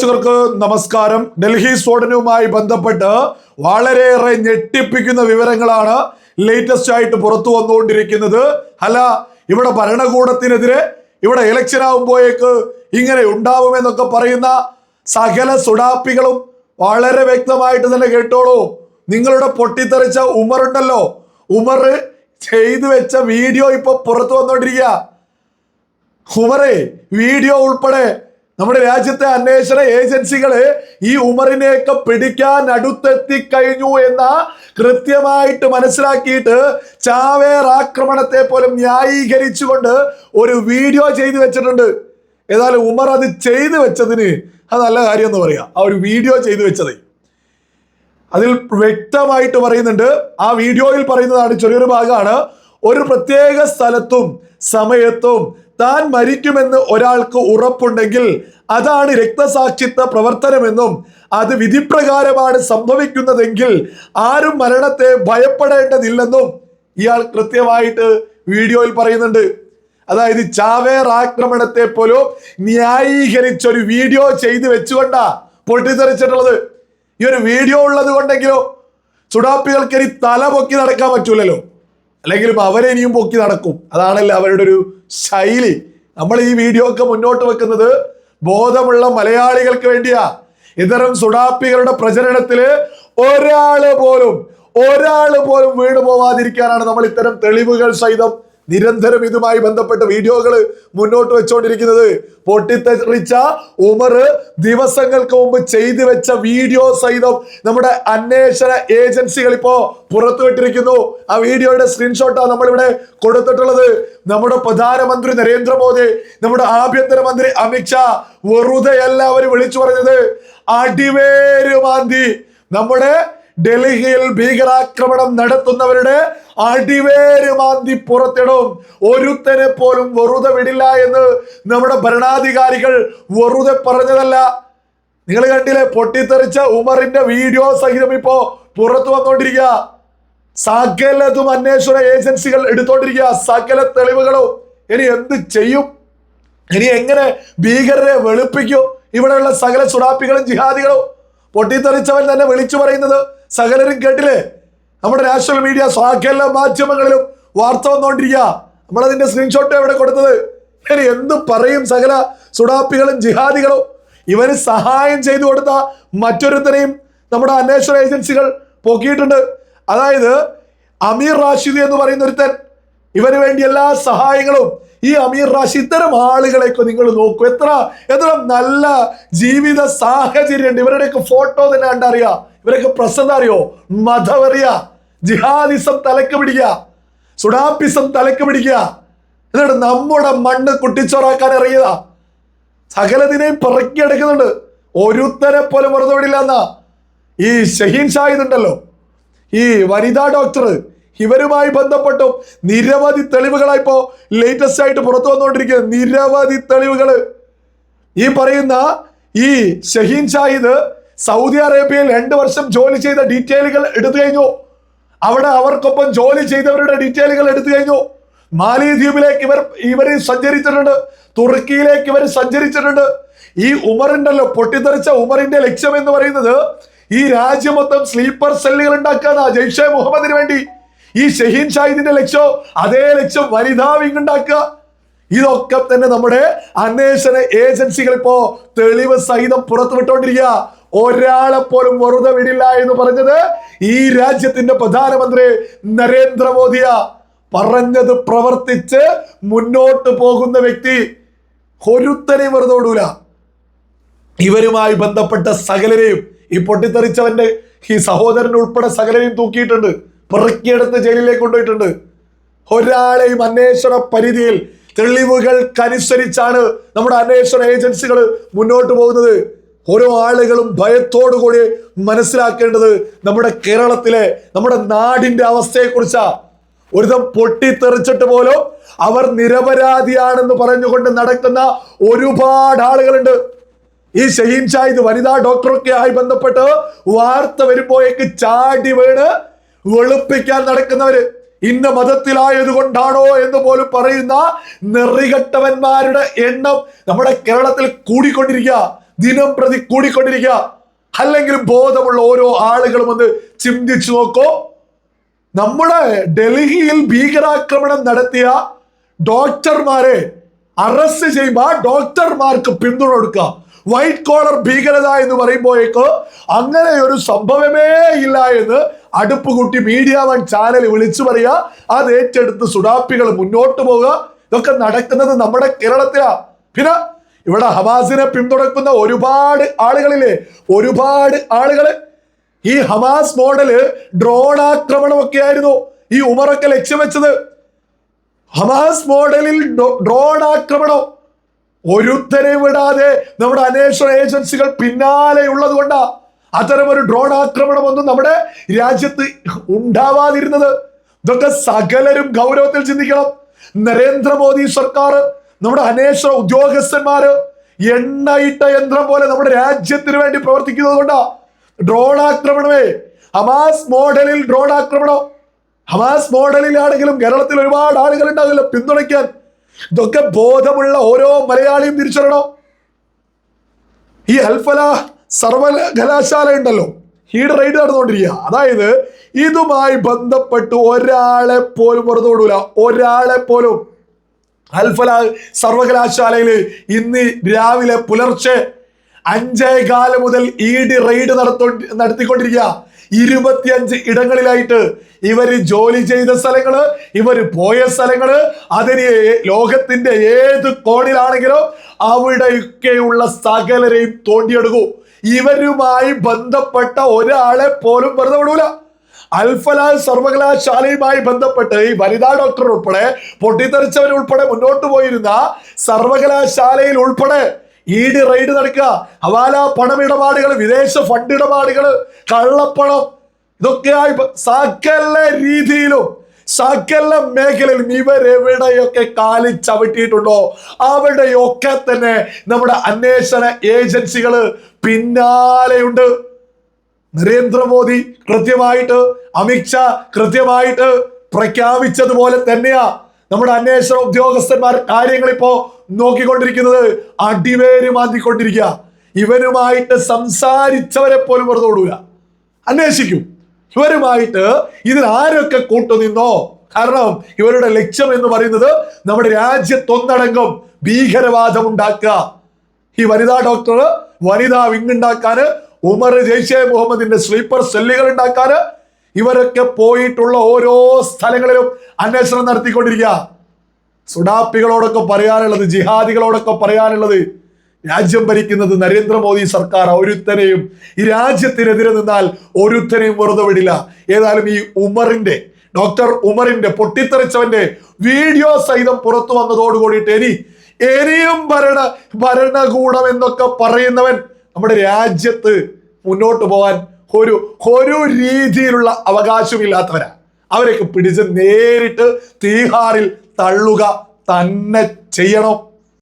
പ്രേക്ഷകർക്ക് നമസ്കാരം. ഡൽഹി സ്ഫോടനവുമായി ബന്ധപ്പെട്ട് വളരെയേറെ ഞെട്ടിപ്പിക്കുന്ന വിവരങ്ങളാണ് ലേറ്റസ്റ്റ് ആയിട്ട് പുറത്തു വന്നുകൊണ്ടിരിക്കുന്നത്. അല്ല ഇവിടെ ഭരണകൂടത്തിനെതിരെ ഇവിടെ ഇലക്ഷൻ ആകുമ്പോഴേക്ക് ഇങ്ങനെ ഉണ്ടാവുമെന്നൊക്കെ പറയുന്ന സകല സുഡാപ്പികളും വളരെ വ്യക്തമായിട്ട് തന്നെ കേട്ടോളൂ. നിങ്ങളുടെ പൊട്ടിത്തെറിച്ച ഉമർ ഉണ്ടല്ലോ. ഉമർ ചെയ്തു വെച്ച വീഡിയോ ഇപ്പൊ പുറത്തു വന്നോണ്ടിരിക്കുക ഉമറെ വീഡിയോ ഉൾപ്പെടെ നമ്മുടെ രാജ്യത്തെ അന്വേഷണ ഏജൻസികൾ ഈ ഉമറിനെയൊക്കെ പിടിക്കാൻ അടുത്തെത്തി കഴിഞ്ഞു എന്ന കൃത്യമായിട്ട് മനസ്സിലാക്കിയിട്ട് ചാവേർ ആക്രമണത്തെ പോലും ന്യായീകരിച്ചുകൊണ്ട് ഒരു വീഡിയോ ചെയ്തു വെച്ചിട്ടുണ്ട്. ഏതായാലും ഉമർ അത് ചെയ്തു വെച്ചതിന് അത് നല്ല കാര്യം എന്ന് പറയാം. ആ ഒരു വീഡിയോ ചെയ്തു വെച്ചത്. അതിൽ വ്യക്തമായിട്ട് പറയുന്നുണ്ട്. ആ വീഡിയോയിൽ പറയുന്നതാണ് ചെറിയൊരു ഭാഗമാണ്. ഒരു പ്രത്യേക സ്ഥലത്തും സമയത്തും താൻ മരിക്കുമെന്ന് ഒരാൾക്ക് ഉറപ്പുണ്ടെങ്കിൽ അതാണ് രക്തസാക്ഷിത്വ പ്രവർത്തനമെന്നും അത് വിധിപ്രകാരമാണ് സംഭവിക്കുന്നതെങ്കിൽ ആരും മരണത്തെ ഭയപ്പെടേണ്ടതില്ലെന്നും ഇയാൾ കൃത്യമായിട്ട് വീഡിയോയിൽ പറയുന്നുണ്ട്. അതായത് ചാവേർ ആക്രമണത്തെ പോലും ന്യായീകരിച്ച ഒരു വീഡിയോ ചെയ്തു വെച്ചുകൊണ്ടാ പൊട്ടിത്തെറിച്ചിട്ടുള്ളത്. ഈ ഒരു വീഡിയോ ഉള്ളത് കൊണ്ടെങ്കിലോ സുഡാപ്പികൾക്ക് ഇനി തല പൊക്കി നടക്കാൻ പറ്റൂലല്ലോ. അല്ലെങ്കിലും അവരെ ഇനിയും പൊക്കി നടക്കും. അതാണല്ലോ അവരുടെ ഒരു ശൈലി. നമ്മൾ ഈ വീഡിയോ ഒക്കെ മുന്നോട്ട് വെക്കുന്നത് ബോധമുള്ള മലയാളികൾക്ക് വേണ്ടിയാ. ഇത്തരം സുഡാപ്പികളുടെ പ്രചരണത്തിൽ ഒരാൾ പോലും ഒരാൾ പോലും വീണു പോവാതിരിക്കാനാണ് നമ്മൾ ഇത്തരം തെളിവുകൾ സഹിതം നിരന്തരം ഇതുമായി ബന്ധപ്പെട്ട വീഡിയോകൾ മുന്നോട്ട് വെച്ചുകൊണ്ടിരിക്കുന്നത് പൊട്ടിത്തെറിച്ച ഉമർ ദിവസങ്ങൾക്ക് മുമ്പ് ചെയ്തു വെച്ച വീഡിയോ സഹിതം നമ്മുടെ അന്വേഷണ ഏജൻസികൾ ഇപ്പോ പുറത്തുവിട്ടിരിക്കുന്നു ആ വീഡിയോയുടെ സ്ക്രീൻഷോട്ടാണ് നമ്മളിവിടെ കൊടുത്തിട്ടുള്ളത്. നമ്മുടെ പ്രധാനമന്ത്രി നരേന്ദ്രമോദി നമ്മുടെ ആഭ്യന്തരമന്ത്രി അമിത്ഷാ വെറുതെ എല്ലാവരും വിളിച്ചു പറഞ്ഞത്. അടിവേരുമാന്തി. നമ്മുടെ ഡൽഹിയിൽ ഭീകരാക്രമണം നടത്തുന്നവരുടെ അടിവേര് മാന്തി പുറത്തിടും. ഒരുത്തനെ പോലും വെറുതെ വിടില്ല എന്ന് നമ്മുടെ ഭരണാധികാരികൾ വെറുതെ പറഞ്ഞതല്ല. നിങ്ങൾ കണ്ടില്ലേ പൊട്ടിത്തെറിച്ച ഉമറിന്റെ വീഡിയോ സഹിതം ഇപ്പോ പുറത്തു വന്നുകൊണ്ടിരിക്കുക സകലതും അന്വേഷണ ഏജൻസികൾ എടുത്തോണ്ടിരിക്കുക. സകല തെളിവുകളും. ഇനി എന്ത് ചെയ്യും? ഇനി എങ്ങനെ ഭീകരരെ വെളുപ്പിക്കും? ഇവിടെയുള്ള സകല സുഡാപ്പികളും ജിഹാദികളും. പൊട്ടിത്തെറിച്ചവൻ തന്നെ വിളിച്ചു പറയുന്നത് സകലരും കേട്ടില്ലേ? നമ്മുടെ നാഷണൽ മീഡിയ എല്ലാ മാധ്യമങ്ങളിലും വാർത്ത വന്നുകൊണ്ടിരിക്കുക നമ്മളതിന്റെ സ്ക്രീൻഷോട്ട് എവിടെ കൊടുത്തത്? ഇനി എന്ത് പറയും സകല സുഡാപ്പികളും ജിഹാദികളും? ഇവന് സഹായം ചെയ്തു കൊടുത്ത മറ്റൊരുത്തരെയും നമ്മുടെ അന്വേഷണ ഏജൻസികൾ പൊക്കിയിട്ടുണ്ട്. അതായത് അമീർ റാഷിദ് എന്ന് പറയുന്ന ഒരുത്തൻ ഇവന് വേണ്ടി എല്ലാ സഹായങ്ങളും ഈ അമീർ റാഷിദ് ഇത്തരം ആളുകളെയൊക്കെ നിങ്ങൾ നോക്കൂ. എത്ര എത്ര നല്ല ജീവിത സാഹചര്യം ഉണ്ട് ഇവരുടെയൊക്കെ ഫോട്ടോ തന്നെ കണ്ടറിയാ. ഇവരൊക്കെ പ്രസന്ന അറിയോ? മതവറിയ ജിഹാദിസം തലക്ക് പിടിക്കുക. സുഡാപ്പിസം തലക്ക് പിടിക്കുക. എന്നിട്ട് നമ്മുടെ മണ്ണ് കുട്ടിച്ചോറാക്കാൻ ഇറങ്ങിയതാ. സകലതിനെയും പിറക്കിയെടുക്കുന്നുണ്ട് ഒരുത്തരെ പോലെ വെറുതെ വിടില്ല എന്നാ. ഈ ഷഹീൻ ഷാഹിദ് ഉണ്ടല്ലോ. ഈ വനിതാ ഡോക്ടർ. ഇവരുമായി ബന്ധപ്പെട്ടും നിരവധി തെളിവുകളായി ഇപ്പോ ലേറ്റസ്റ്റ് ആയിട്ട് പുറത്തു വന്നുകൊണ്ടിരിക്കുന്നത്. നിരവധി തെളിവുകൾ ഈ പറയുന്ന ഈ ഷഹീൻ ഷാഹിദ് സൗദി അറേബ്യയിൽ രണ്ട് വർഷം ജോലി ചെയ്ത ഡീറ്റെയിലുകൾ എടുത്തു കഴിഞ്ഞു. അവിടെ അവർക്കൊപ്പം ജോലി ചെയ്തവരുടെ ഡീറ്റെയിലുകൾ എടുത്തു കഴിഞ്ഞു. മാലിദ്വീപിലേക്ക് ഇവർ ഇവർ സഞ്ചരിച്ചിട്ടുണ്ട്. തുർക്കിയിലേക്ക് ഇവർ സഞ്ചരിച്ചിട്ടുണ്ട്. ഈ ഉമറിന്റെല്ലോ പൊട്ടിത്തെറിച്ച ഉമറിന്റെ ലക്ഷ്യം എന്ന് പറയുന്നത് ഈ രാജ്യം മൊത്തം സ്ലീപ്പർ സെല്ലുകൾ ഉണ്ടാക്കാനാ ജയ്ഷെ മുഹമ്മദിന് വേണ്ടി. ഈ ഷഹീൻ ഷാഹിദിന്റെ ലക്ഷ്യം അതേ ലക്ഷ്യം വനിതാ വിങ് ഉണ്ടാക്കുക ഇതൊക്കെ തന്നെ നമ്മുടെ അന്വേഷണ ഏജൻസികൾ ഇപ്പോ തെളിവ് സഹിതം പുറത്തുവിട്ടോണ്ടിരിക്കുക. ഒരാളെ പോലും വെറുതെ വിടില്ല എന്ന് പറഞ്ഞത് ഈ രാജ്യത്തിന്റെ പ്രധാനമന്ത്രി നരേന്ദ്രമോദിയ. പറഞ്ഞത് പ്രവർത്തിച്ച് മുന്നോട്ട് പോകുന്ന വ്യക്തി ഒരുത്തനെ വെറുതെ വിടൂല. ഇവരുമായി ബന്ധപ്പെട്ട സകലരെയും ഈ പൊട്ടിത്തെറിച്ചവന്റെ ഈ സഹോദരൻ ഉൾപ്പെടെ സകലരെയും തൂക്കിയിട്ടുണ്ട്. പെറുക്കിയെടുത്ത് ജയിലിലേക്ക് കൊണ്ടുപോയിട്ടുണ്ട്. ഒരാളെയും അന്വേഷണ പരിധിയിൽ തെളിവുകൾക്കനുസരിച്ചാണ് നമ്മുടെ അന്വേഷണ ഏജൻസികൾ മുന്നോട്ട് പോകുന്നത്. ഓരോ ആളുകളും ഭയത്തോടു കൂടി മനസ്സിലാക്കേണ്ടത് നമ്മുടെ കേരളത്തിലെ നമ്മുടെ നാടിന്റെ അവസ്ഥയെക്കുറിച്ചാ. ഒരുതം പൊട്ടിത്തെറിച്ചിട്ട് പോലും അവർ നിരപരാധിയാണെന്ന് പറഞ്ഞുകൊണ്ട് നടക്കുന്ന ഒരുപാട് ആളുകളുണ്ട്. ഈ ഷഹീം ഷായിദ് വനിതാ ഡോക്ടറൊക്കെ ആയി ബന്ധപ്പെട്ട് വാർത്ത വരുമ്പോഴേക്ക് ചാടി വീണ് വെളുപ്പിക്കാൻ നടക്കുന്നവര്. ഇന്ന മതത്തിലായത് കൊണ്ടാണോ എന്ന് പോലും പറയുന്ന നെറികെട്ടവന്മാരുടെ എണ്ണം നമ്മുടെ കേരളത്തിൽ കൂടിക്കൊണ്ടിരിക്കുക. ദിനം പ്രതി കൂടിക്കൊണ്ടിരിക്കുക. അല്ലെങ്കിൽ ബോധമുള്ള ഓരോ ആളുകളും ഒന്ന് ചിന്തിച്ചു നോക്കോ. നമ്മുടെ ഡൽഹിയിൽ ഭീകരാക്രമണം നടത്തിയ ഡോക്ടർമാരെ അറസ്റ്റ് ചെയ്യുമ്പോൾ ആ ഡോക്ടർമാർക്ക് പിന്തുണ കൊടുക്കുക. വൈറ്റ് കോളർ ഭീകരത എന്ന് പറയുമ്പോഴേക്ക് അങ്ങനെ ഒരു സംഭവമേ ഇല്ല എന്ന് അടുപ്പുകൂട്ടി മീഡിയ വൺ ചാനൽ വിളിച്ചു പറയുക. അത് ഏറ്റെടുത്ത് സുഡാപ്പികൾ മുന്നോട്ട് പോവുക. ഇതൊക്കെ നടക്കുന്നത് നമ്മുടെ കേരളത്തിലാ പിന്നെ ഇവിടെ ഹമാസിനെ പിന്തുണക്കുന്ന ഒരുപാട് ആളുകളില്ലേ? ഒരുപാട് ആളുകൾ. ഈ ഹമാസ് മോഡൽ ഡ്രോൺ ആക്രമണമൊക്കെ ആയിരുന്നു ഈ ഉമറൊക്കെ ലക്ഷ്യം വെച്ചത്. ഹമാസ് മോഡലിൽ ഡ്രോൺ ആക്രമണം. ഒരുത്തരെ വിടാതെ നമ്മുടെ അന്വേഷണ ഏജൻസികൾ പിന്നാലെ ഉള്ളത് കൊണ്ടാ ഒരു ഡ്രോൺ ആക്രമണം ഒന്നും നമ്മുടെ രാജ്യത്ത് ഉണ്ടാവാതിരുന്നത്. ഇതൊക്കെ സകലരും ഗൗരവത്തിൽ ചിന്തിക്കണം. നരേന്ദ്രമോദി സർക്കാർ നമ്മുടെ അന്വേഷണ ഉദ്യോഗസ്ഥന്മാര് എണ്ണയിട്ട യന്ത്രം പോലെ നമ്മുടെ രാജ്യത്തിന് വേണ്ടി പ്രവർത്തിക്കുന്നത് കൊണ്ടാ. ഡ്രോൺ ആക്രമണമേ. ഹമാസ് മോഡലിൽ ഡ്രോൺ ആക്രമണം. ഹമാസ് മോഡലിലാണെങ്കിലും കേരളത്തിൽ ഒരുപാട് ആളുകൾ ഉണ്ടാകില്ല പിന്തുണയ്ക്കാൻ. ഇതൊക്കെ ബോധമുള്ള ഓരോ മലയാളിയും തിരിച്ചറിയണം. ഈ അൽഫല സർവകലാശാല ഉണ്ടല്ലോ ഈട് റൈഡ് നടന്നുകൊണ്ടിരിക്കുക അതായത് ഇതുമായി ബന്ധപ്പെട്ട് ഒരാളെ പോലും വെറുതെ ഒരാളെ പോലും. അൽഫല സർവകലാശാലയിൽ ഇന്ന് രാവിലെ പുലർച്ചെ അഞ്ചേ മുതൽ ഡി റെയ്ഡ് നടത്തോ നടത്തിക്കൊണ്ടിരിക്കുക. ഇരുപത്തിയഞ്ച് ഇടങ്ങളിലായിട്ട് ഇവർ ജോലി ചെയ്ത സ്ഥലങ്ങൾ ഇവർ പോയ സ്ഥലങ്ങൾ അതിന് ലോകത്തിന്റെ ഏത് കോണിലാണെങ്കിലും അവിടെയൊക്കെയുള്ള സകലരെയും തോണ്ടിയെടുക്കൂ. ഇവരുമായി ബന്ധപ്പെട്ട ഒരാളെ പോലും വെറുതെ വിടൂല. അൽഫലാൽ സർവകലാശാലയുമായി ബന്ധപ്പെട്ട് ഈ വനിതാ ഡോക്ടർ ഉൾപ്പെടെ പൊട്ടിത്തെറിച്ചവർ ഉൾപ്പെടെ മുന്നോട്ട് പോയിരുന്ന സർവകലാശാലയിൽ ഉൾപ്പെടെ ഇ ഡി റെയ്ഡ് നടക്കുക. ഹവാല പണമിടപാടുകൾ വിദേശ ഫണ്ട് ഇടപാടുകൾ കള്ളപ്പണം ഇതൊക്കെയായി സകല രീതിയിലും സകല മേഖലയിലും ഇവരെവിടെയൊക്കെ കാലി ചവിട്ടിയിട്ടുണ്ടോ? അവിടെയൊക്കെ തന്നെ നമ്മുടെ അന്വേഷണ ഏജൻസികൾ പിന്നാലെയുണ്ട്. നരേന്ദ്രമോദി കൃത്യമായിട്ട് അമിത്ഷാ കൃത്യമായിട്ട് പ്രഖ്യാപിച്ചതുപോലെ തന്നെയാ നമ്മുടെ അന്വേഷണ ഉദ്യോഗസ്ഥന്മാർ കാര്യങ്ങൾ ഇപ്പോ നോക്കിക്കൊണ്ടിരിക്കുന്നത്. അടിവേര് മാന്തിക്കൊണ്ടിരിക്കുക ഇവരുമായിട്ട് സംസാരിച്ചവരെ പോലും വെറുതെ വിടൂല അന്വേഷിക്കും. ഇവരുമായിട്ട് ഇതിൽ ആരൊക്കെ കൂട്ടുനിന്നോ? കാരണം ഇവരുടെ ലക്ഷ്യം എന്ന് പറയുന്നത് നമ്മുടെ രാജ്യത്തൊന്നടങ്കം ഭീകരവാദം ഉണ്ടാക്കുക ഈ വനിതാ ഡോക്ടർ വനിതാ വിങ് ഉണ്ടാക്കാന് ഉമർ ജയ്ഷെ മുഹമ്മദിന്റെ സ്ലീപ്പർ സെല്ലുകൾ ഉണ്ടാക്കാൻ ഇവരൊക്കെ പോയിട്ടുള്ള ഓരോ സ്ഥലങ്ങളിലും അന്വേഷണം നടത്തിക്കൊണ്ടിരിക്കുക. സുഡാപ്പികളോടൊക്കെ പറയാനുള്ളത് ജിഹാദികളോടൊക്കെ പറയാനുള്ളത് രാജ്യം ഭരിക്കുന്നത് നരേന്ദ്രമോദി സർക്കാർ. ഒരുത്തനെയും ഈ രാജ്യത്തിനെതിരെ നിന്നാൽ ഒരുത്തനെയും വെറുതെ വിടില്ല. ഏതായാലും ഈ ഉമറിന്റെ ഡോക്ടർ ഉമറിന്റെ പൊട്ടിത്തെറിച്ചവന്റെ വീഡിയോ സഹിതം പുറത്തു വന്നതോടുകൂടിയിട്ട് ഇനി ഇനിയും ഭരണ ഭരണകൂടം എന്നൊക്കെ പറയുന്നവൻ നമ്മുടെ രാജ്യത്ത് മുന്നോട്ട് പോകാൻ ഒരു ഒരു രീതിയിലുള്ള അവകാശമില്ലാത്തവരാ. അവരെയൊക്കെ പിടിച്ച് നേരിട്ട് തീഹാറിൽ തള്ളുക തന്നെ ചെയ്യണം.